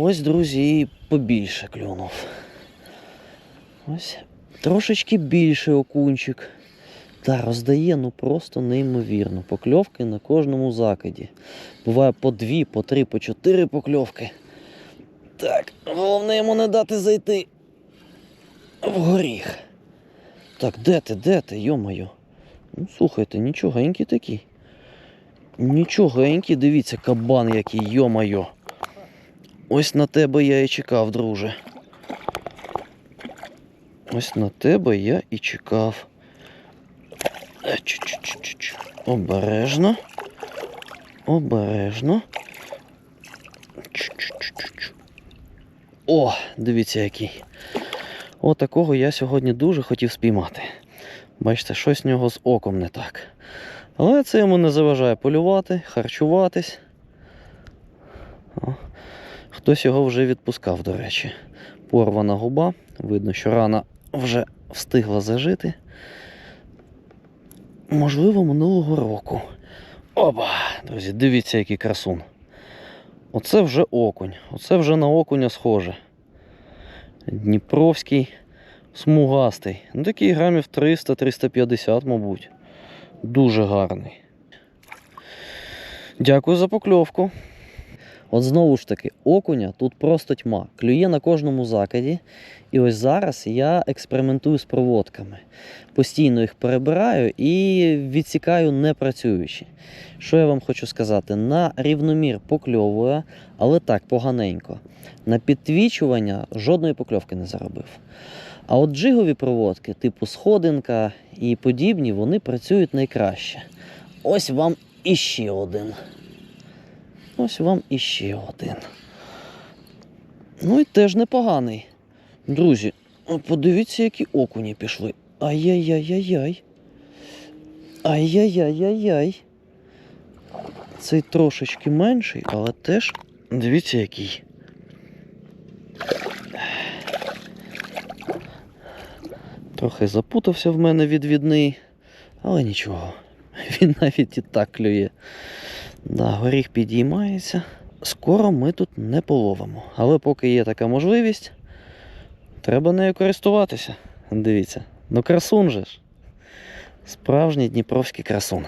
Ось, друзі, і побільше клюнув. Ось трошечки більший окунчик. Та роздає ну просто неймовірно. Покльовки на кожному закиді. Буває по дві, по три, по чотири покльовки. Так, головне йому не дати зайти в горіх. Так, де ти, де ти, йомайо? Ну, слухайте, нічогенький такий. Нічогенький, дивіться, кабан який, йомайо. Ось на тебе я і чекав, друже. Ось на тебе я і чекав. Е. Обережно. Обережно. Чу-чу-чу-чу-чу. О, дивіться який. О, такого я сьогодні дуже хотів спіймати. Бачите, щось в нього з оком не так. Але це йому не заважає полювати, харчуватись. О, хтось його вже відпускав, до речі. Порвана губа. Видно, що рана вже встигла зажити. Можливо, минулого року. Опа! Друзі, дивіться, який красун. Оце вже окунь. Оце вже на окуня схоже. Дніпровський смугастий. Ну, такий грамів 300-350, мабуть. Дуже гарний. Дякую за покльовку. От знову ж таки, окуня тут просто тьма. Клює на кожному закиді. І ось зараз я експериментую з проводками. Постійно їх перебираю і відсікаю не працюючи. Що я вам хочу сказати? На рівномір покльовує, але так поганенько. На підтвічування жодної покльовки не заробив. А от джигові проводки, типу сходинка і подібні, вони працюють найкраще. Ось вам іще один. Ось вам іще один. Ну і теж непоганий. Друзі, подивіться, які окуні пішли. Ай-яй-яй-яй-яй. Ай-яй-яй-яй-яй. Цей трошечки менший, але теж дивіться який. Трохи запутався в мене відвідний, але нічого. Він навіть і так клює. Да, горіх підіймається. Скоро ми тут не половимо. Але поки є така можливість, треба нею користуватися. Дивіться. Ну красун же ж. Справжній дніпровський красун.